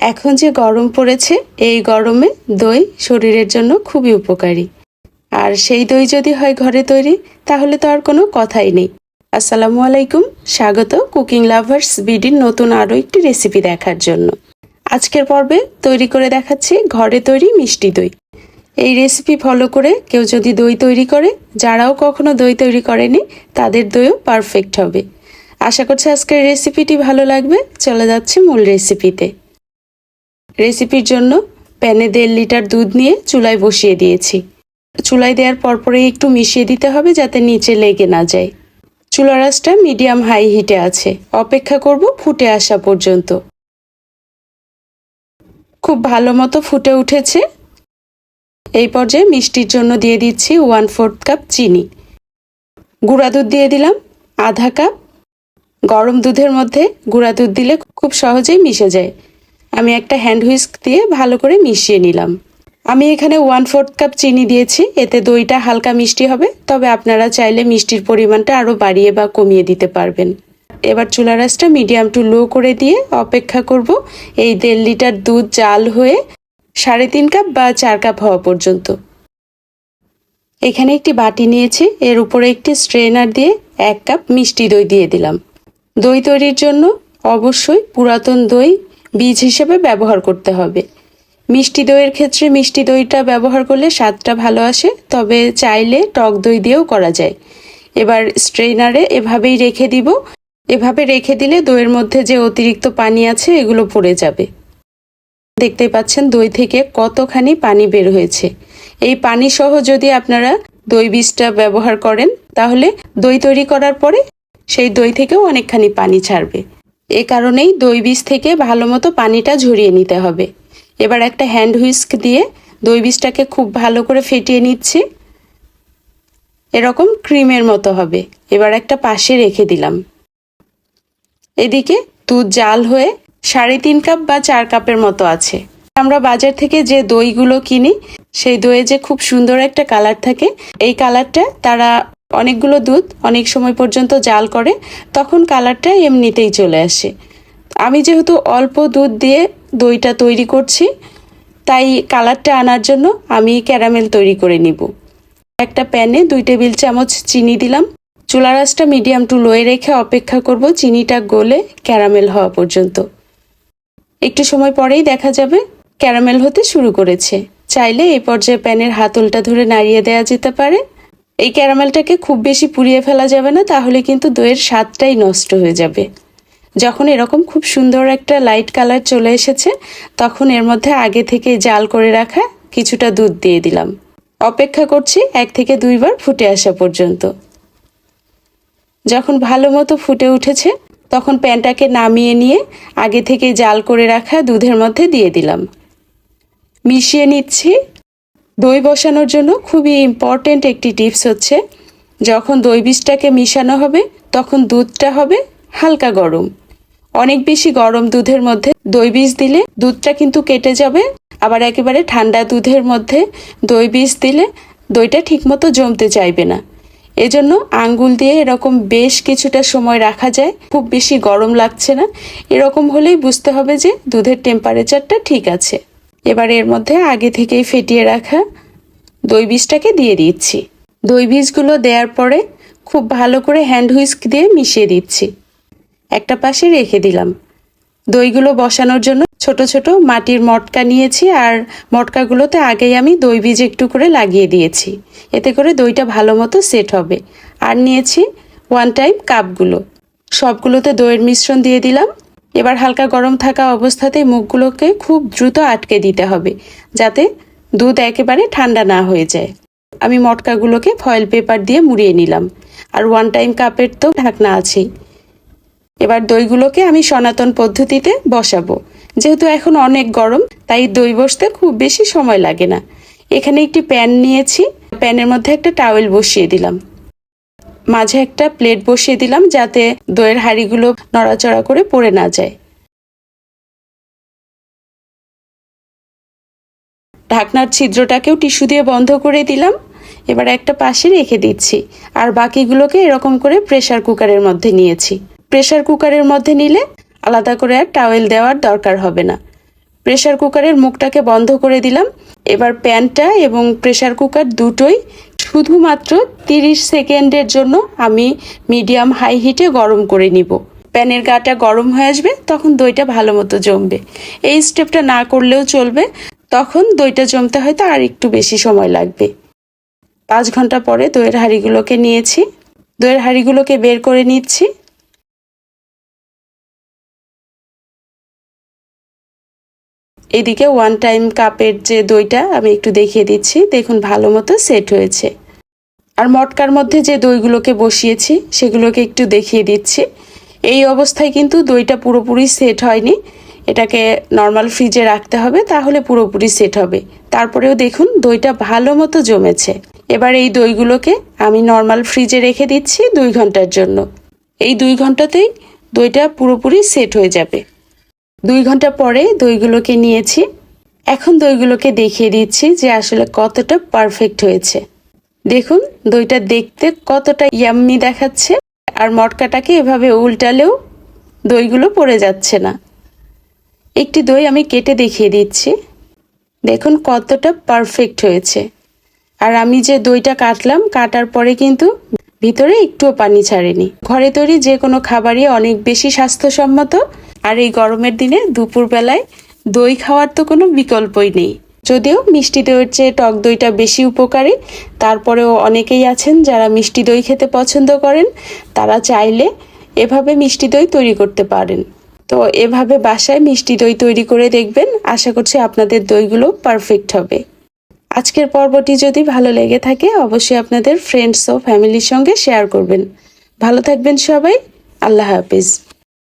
এখন যে গরম পড়েছে, এই গরমে দই শরীরের জন্য খুবই উপকারী। আর সেই দই যদি হয় ঘরে তৈরি, তাহলে তো আর কোনো কথাই নেই। আসসালামু আলাইকুম, স্বাগত কুকিং লাভার্স বিডির নতুন আরও একটি রেসিপি দেখার জন্য। আজকের পর্বে তৈরি করে দেখাচ্ছি ঘরে তৈরি মিষ্টি দই। এই রেসিপি ফলো করে কেউ যদি দই তৈরি করে, যারাও কখনো দই তৈরি করেনি, তাদের দইও পারফেক্ট হবে। আশা করছি আজকের রেসিপিটি ভালো লাগবে। চলে যাচ্ছে মূল রেসিপিতে। রেসিপির জন্য প্যানে দেড় লিটার দুধ নিয়ে চুলায় বসিয়ে দিয়েছি। চুলায় দেওয়ার পরপরেই একটু মিশিয়ে দিতে হবে যাতে নিচে লেগে না যায়। চুলা রাসটা মিডিয়াম হাই হিটে আছে। অপেক্ষা করব ফুটে আসা পর্যন্ত। খুব ভালো মতো ফুটে উঠেছে। এই পর্যায়ে মিষ্টির জন্য দিয়ে দিচ্ছি ওয়ান ফোর্থ কাপ চিনি। গুঁড়া দুধ দিয়ে দিলাম, আধা কাপ। গরম দুধের মধ্যে গুঁড়া দুধ দিলে খুব সহজেই মিশে যায়। আমি একটা হ্যান্ড হুইস্ক দিয়ে ভালো করে মিশিয়ে নিলাম। আমি এখানে ওয়ান ফোর্থ কাপ চিনি দিয়েছি, এতে দইটা হালকা মিষ্টি হবে, তবে আপনারা চাইলে মিষ্টির পরিমাণটা আরও বাড়িয়ে বা কমিয়ে দিতে পারবেন। এবার চুলা রাসটা মিডিয়াম টু লো করে দিয়ে অপেক্ষা করব। এই দেড় লিটার দুধ জাল হয়ে সাড়ে তিন কাপ বা চার কাপ হওয়া পর্যন্ত। এখানে একটি বাটি নিয়েছি, এর উপরে একটি স্ট্রেনার দিয়ে এক কাপ মিষ্টি দই দিয়ে দিলাম। দই তৈরির জন্য অবশ্যই পুরাতন দই বীজ হিসেবে ব্যবহার করতে হবে। মিষ্টি দইয়ের ক্ষেত্রে মিষ্টি দইটা ব্যবহার করলে স্বাদটা ভালো আসে, তবে চাইলে টক দই দিয়েও করা যায়। এবার স্ট্রেনারে এভাবেই রেখে দিব। এভাবে রেখে দিলে দইয়ের মধ্যে যে অতিরিক্ত পানি আছে, এগুলো পড়ে যাবে। দেখতে পাচ্ছেন দই থেকে কতখানি পানি বের হয়েছে। এই পানি সহ যদি আপনারা দই বীজটা ব্যবহার করেন, তাহলে দই তৈরি করার পরে সেই দই থেকেও অনেকখানি পানি ছাড়বে। এ কারণেই দই বীজ থেকে ভালো মতো পানিটা ঝরিয়ে নিতে হবে। এবার একটা হ্যান্ড হুইস্ক দিয়ে দই বীজটাকে খুব ভালো করে ফেটিয়ে নিচ্ছি। এরকম ক্রিমের মতো হবে। এবার একটা পাশে রেখে দিলাম। এদিকে দুধ জাল হয়ে সাড়ে তিন কাপ বা চার কাপের মতো আছে। আমরা বাজার থেকে যে দইগুলো কিনি, সেই দইয়ে যে খুব সুন্দর একটা কালার থাকে, এই কালারটা তারা অনেকগুলো দুধ অনেক সময় পর্যন্ত জাল করে, তখন কালারটা এমনিতেই চলে আসে। আমি যেহেতু অল্প দুধ দিয়ে দইটা তৈরি করছি, তাই কালারটা আনার জন্য আমি ক্যারামেল তৈরি করে নিব। একটা প্যানে দুই টেবিল চামচ চিনি দিলাম। চুলা রাসটা মিডিয়াম টু লোয়ে রেখে অপেক্ষা করব চিনিটা গলে ক্যারামেল হওয়া পর্যন্ত। একটু সময় পরেই দেখা যাবে ক্যারামেল হতে শুরু করেছে। চাইলে এই পর্যায়ে প্যানের হাতলটা ধরে নাড়িয়ে দেওয়া যেতে পারে। এই ক্যারামেলটাকে খুব বেশি পুড়িয়ে ফেলা যাবে না, তাহলে কিন্তু দইয়ের স্বাদটাই নষ্ট হয়ে যাবে। যখন এরকম খুব সুন্দর একটা লাইট কালার চলে এসেছে, তখন এর মধ্যে আগে থেকে জাল করে রাখা কিছুটা দুধ দিয়ে দিলাম। অপেক্ষা করছি এক থেকে দুইবার ফুটে আসা পর্যন্ত। যখন ভালো মতো ফুটে উঠেছে, তখন প্যানটাকে নামিয়ে নিয়ে আগে থেকে জাল করে রাখা দুধের মধ্যে দিয়ে দিলাম। মিশিয়ে নিচ্ছি দই বসানোর জন্য খুবই ইম্পর্টেন্ট একটি টিপস হচ্ছে, যখন দই বীজটাকে মিশানো হবে, তখন দুধটা হবে হালকা গরম। অনেক বেশি গরম দুধের মধ্যে দই বীজ দিলে দুধটা কিন্তু কেটে যাবে, আবার একেবারে ঠান্ডা দুধের মধ্যে দই বীজ দিলে দইটা ঠিকমতো জমতে চাইবে না। এজন্য আঙ্গুল দিয়ে এরকম বেশ কিছুটা সময় রাখা যায়, খুব বেশি গরম লাগছে না। এরকম হলেই বুঝতে হবে যে দুধের টেম্পারেচারটা ঠিক আছে। এবার এর মধ্যে আগে থেকেই ফেটিয়ে রাখা দই বীজটাকে দিয়ে দিচ্ছি। দই বীজগুলো দেওয়ার পরে খুব ভালো করে হ্যান্ড হুইস্ক দিয়ে মিশিয়ে দিচ্ছি। একটা পাশে রেখে দিলাম। দইগুলো বসানোর জন্য ছোট ছোট মাটির মটকা নিয়েছি আর মটকাগুলোতে আগেই আমি দই বীজ একটু করে লাগিয়ে দিয়েছি। এতে করে দইটা ভালো মতো সেট হবে। আর নিয়েছি ওয়ান টাইম কাপগুলো সবগুলোতে দইয়ের মিশ্রণ দিয়ে দিলাম। এবার হালকা গরম থাকা অবস্থাতেই মুখগুলোকে খুব দ্রুত আটকে দিতে হবে, যাতে দুধ একেবারে ঠান্ডা না হয়ে যায়। আমি মটকাগুলোকে ফয়েল পেপার দিয়ে মুড়িয়ে নিলাম, আর ওয়ান টাইম কাপের তো ঢাকনা আছেই। এবার দইগুলোকে আমি সনাতন পদ্ধতিতে বসাবো। যেহেতু এখন অনেক গরম, তাই দই বসতে খুব বেশি সময় লাগে না। এখানে একটি প্যান নিয়েছি প্যানের মধ্যে একটা টাওয়েল বসিয়ে দিলাম। মাঝে একটা প্লেট বসিয়ে দিলাম যাতে দইয়ের হাঁড়িগুলো নড়াচড়া করে পড়ে না যায়। ঢাকনার ছিদ্রটাকেও টিস্যু দিয়ে বন্ধ করে দিলাম। এবার একটা পাশে রেখে দিচ্ছি। আর বাকিগুলোকে এরকম করে প্রেসার কুকারের মধ্যে নিয়েছি। প্রেসার কুকারের মধ্যে নিলে আলাদা করে আর টাওয়েল দেওয়ার দরকার হবে না। প্রেসার কুকারের মুখটাকে বন্ধ করে দিলাম। এবার প্যানটা এবং প্রেসার কুকার দুটোই শুধুমাত্র তিরিশ সেকেন্ডের জন্য আমি মিডিয়াম হাই হিটে গরম করে নিব। প্যানের গাটা গরম হয়ে আসবে, তখন দইটা ভালো মতো জমবে। এই স্টেপটা না করলেও চলবে, তখন দইটা জমতে হয়তো আর একটু বেশি সময় লাগবে। পাঁচ ঘণ্টা পরে দইয়ের হাঁড়িগুলোকে নিয়েছি। দইয়ের হাঁড়িগুলোকে বের করে নিচ্ছি। এদিকে ওয়ান টাইম কাপের যে দইটা আমি একটু দেখিয়ে দিচ্ছি, দেখুন ভালো মতো সেট হয়েছে। আর মটকার মধ্যে যে দইগুলোকে বসিয়েছি, সেগুলোকে একটু দেখিয়ে দিচ্ছি। এই অবস্থায় কিন্তু দইটা পুরোপুরি সেট হয়নি। এটাকে নর্মাল ফ্রিজে রাখতে হবে, তাহলে পুরোপুরি সেট হবে। তারপরেও দেখুন, দইটা ভালো মতো জমেছে। এবার এই দইগুলোকে আমি নর্মাল ফ্রিজে রেখে দিচ্ছি দুই ঘণ্টার জন্য। এই দুই ঘন্টাতেই দইটা পুরোপুরি সেট হয়ে যাবে। দুই ঘণ্টা পরে দইগুলোকে নিয়েছি। এখন দইগুলোকে দেখিয়ে দিচ্ছি যে আসলে কতটা পারফেক্ট হয়েছে। দেখুন, দইটা দেখতে কতটা ইয়াম্মি দেখাচ্ছে, আর মটকাটাকে এভাবে উল্টালেও দইগুলো পড়ে যাচ্ছে না। একটি দই আমি কেটে দেখিয়ে দিচ্ছি। দেখুন, কতটা পারফেক্ট হয়েছে। আর আমি যে দইটা কাটলাম, কাটার পরে কিন্তু ভিতরে একটুও পানি ছাড়েনি। ঘরে তৈরি যে কোনো খাবারই অনেক বেশি স্বাস্থ্যসম্মত, আর এই গরমের দিনে দুপুরবেলায় দই খাওয়ার তো কোনো বিকল্পই নেই। যদিও মিষ্টি দইয়ের চেয়ে টক দইটা বেশি উপকারী, তারপরেও অনেকেই আছেন যারা মিষ্টি দই খেতে পছন্দ করেন, তারা চাইলে এভাবে মিষ্টি দই তৈরি করতে পারেন। তো এভাবে বাসায় মিষ্টি দই তৈরি করে দেখবেন, আশা করছি আপনাদের দইগুলো পারফেক্ট হবে। আজকের পর্বটি যদি ভালো লেগে থাকে, অবশ্যই আপনাদের ফ্রেন্ডস ও ফ্যামিলির সঙ্গে শেয়ার করবেন। ভালো থাকবেন সবাই, আল্লাহ হাফিজ।